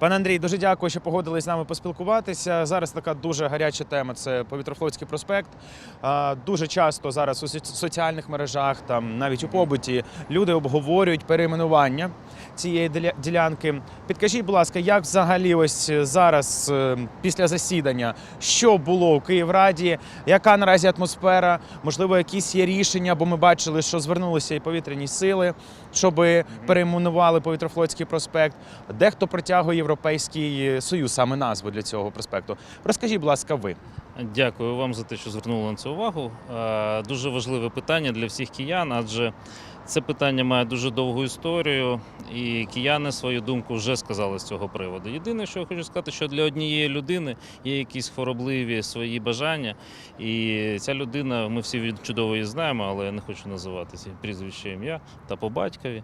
Пане Андрій, дуже дякую, що погодились з нами поспілкуватися. Зараз така дуже гаряча тема. Це Повітрофлотський проспект. Дуже часто зараз у соціальних мережах, там навіть у побуті, люди обговорюють перейменування цієї ділянки. Підкажіть, будь ласка, як взагалі ось зараз, е, після засідання, що було у Київраді? Яка наразі атмосфера? Можливо, якісь є рішення, бо ми бачили, що звернулися і повітряні сили, щоб перейменували Повітрофлотський проспект. Дехто притягує Європейський Союз саме назву для цього проспекту. Розкажіть, будь ласка, ви. Дякую вам за те, що звернули на це увагу. Е, Дуже важливе питання для всіх киян, адже це питання має дуже довгу історію, і кияни свою думку вже сказали з цього приводу. Єдине, що я хочу сказати, що для однієї людини є якісь хворобливі свої бажання, і ця людина, ми всі чудово її знаємо, але я не хочу називати ці прізвище ім'я та по батькові.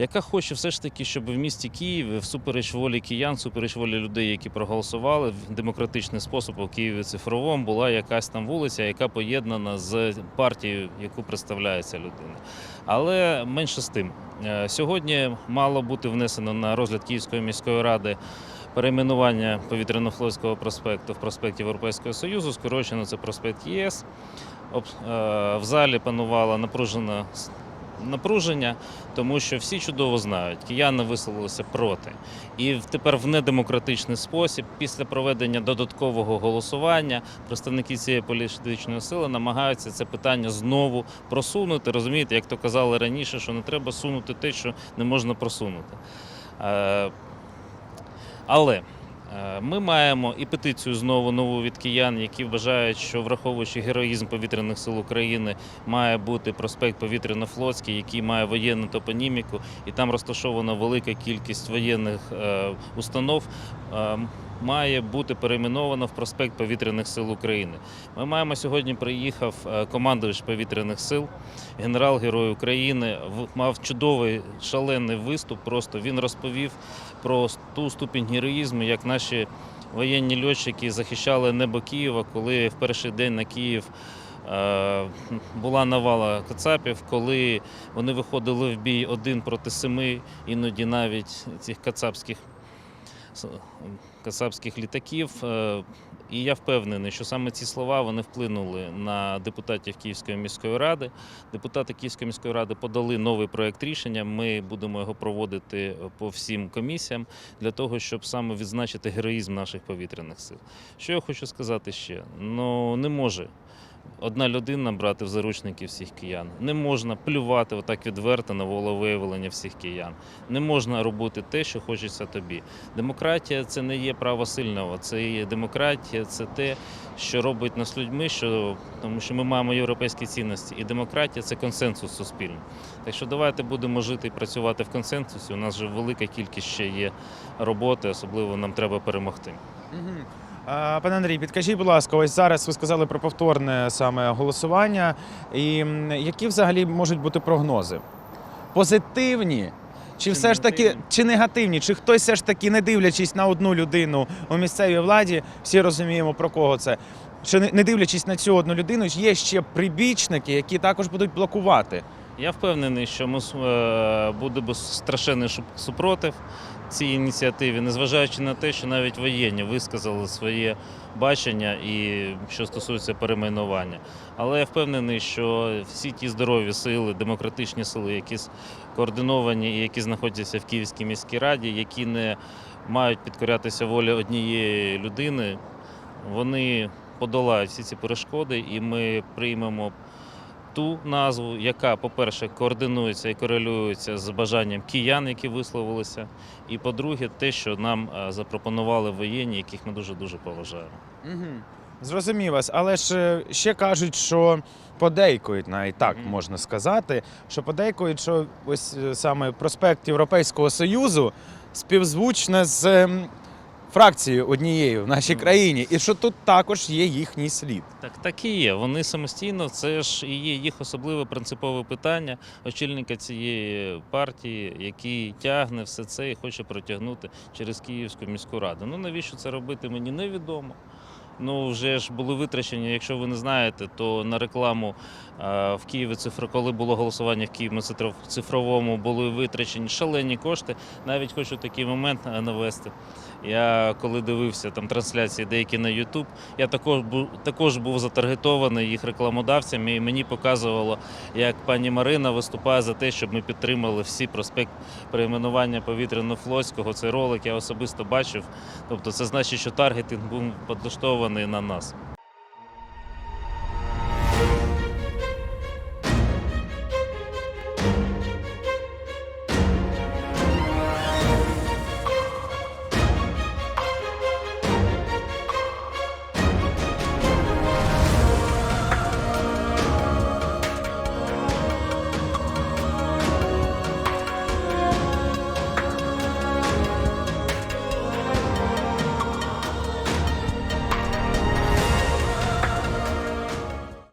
Яка хоче все ж таки, щоб в місті Києві, всупереч волі киян, всупереч волі людей, які проголосували в демократичний спосіб у Києві цифровому, була якась там вулиця, яка поєднана з партією, яку представляє ця людина. Але менше з тим, Е, сьогодні мало бути внесено на розгляд Київської міської ради. Перейменування повітряно-флотського проспекту в проспект Європейського Союзу, скорочено це проспект ЄС. Е, В залі панувала напружена напруження, тому що всі чудово знають, кияни висловилися проти. І тепер в недемократичний спосіб, після проведення додаткового голосування, представники цієї політичної сили намагаються це питання знову просунути. Розумієте, як то казали раніше, що не треба сунути те, що не можна просунути. Е, Але ми маємо і петицію знову нову від киян, які вважають, що враховуючи героїзм повітряних сил України, має бути проспект Повітряно-Флотський, який має воєнну топоніміку, і там розташована велика кількість воєнних е, установ. Має бути перейменовано в проспект Повітряних сил України. Ми маємо сьогодні. Приїхав е, командувач повітряних сил, генерал-герой України. Мав чудовий шалений виступ. Просто він розповів про ту ступінь героїзму, як наші воєнні льотчики захищали небо Києва, коли в перший день на Київ. е, Була навала кацапів, коли вони виходили в бій один проти семи, іноді навіть цих кацапських, с- кацапських літаків. Е, І я впевнений, що саме ці слова вони вплинули на депутатів Київської міської ради. Депутати Київської міської ради подали новий проект рішення. Ми будемо його проводити по всім комісіям для того, щоб саме відзначити героїзм наших повітряних сил. Що я хочу сказати ще? Ну не може. Одна людина брати в заручники всіх киян. Не можна плювати отак відверто на волевиявлення всіх киян. Не можна робити те, що хочеться тобі. Демократія це не є право сильного. Це є демократія, це те, що робить нас людьми, що, тому що ми маємо європейські цінності. І демократія це консенсус суспільний. Так що давайте будемо жити і працювати в консенсусі. У нас вже велика кількість ще є роботи, особливо нам треба перемогти. Пане Андрій, підкажіть, будь ласка, ось зараз ви сказали про повторне саме голосування. І які взагалі можуть бути прогнози? Позитивні? Чи все ж таки чи негативні? Чи хтось все ж таки, не дивлячись на одну людину у місцевій владі, всі розуміємо про кого це? Чи не дивлячись на цю одну людину, є ще прибічники, які також будуть блокувати? Я впевнений, що ми е, буде страшенний супротив цій ініціативі, незважаючи на те, що навіть воєнні висказали своє бачення і що стосується перейменування. Але я впевнений, що всі ті здорові сили, демократичні сили, які координовані і які знаходяться в Київській міській раді, які не мають підкорятися волі однієї людини, вони подолають всі ці перешкоди, і ми приймемо ту назву, яка, по-перше, координується і корелюється з бажанням киян, які висловилися. І по-друге, те, що нам е, запропонували воєнні, яких ми дуже дуже поважаємо. Угу. Зрозумів вас, але ж е, ще кажуть, що подейкують, навіть так можна сказати, що подейкують, що ось е, саме проспект Європейського Союзу співзвучне з фракцією однією в нашій країні, і що тут також є їхній слід. Так, так і є. Вони самостійно, це ж і є їх особливе принципове питання очільника цієї партії, який тягне все це і хоче протягнути через Київську міську раду. Ну навіщо це робити, мені невідомо. Ну, вже ж були витрачені. Якщо ви не знаєте, то на рекламу е, в Києві цифро, коли було голосування в Києві цифро- цифровому, були витрачені шалені кошти. Навіть хочу такий момент е, навести. Я коли дивився там трансляції деякі на YouTube, я також був також був затаргетований їх рекламодавцями, і мені показувало, як пані Марина виступає за те, щоб ми підтримали всі проспект перейменування повітряно-флотського. Цей ролик я особисто бачив. Тобто, це значить, що таргетинг був підлаштований на нас.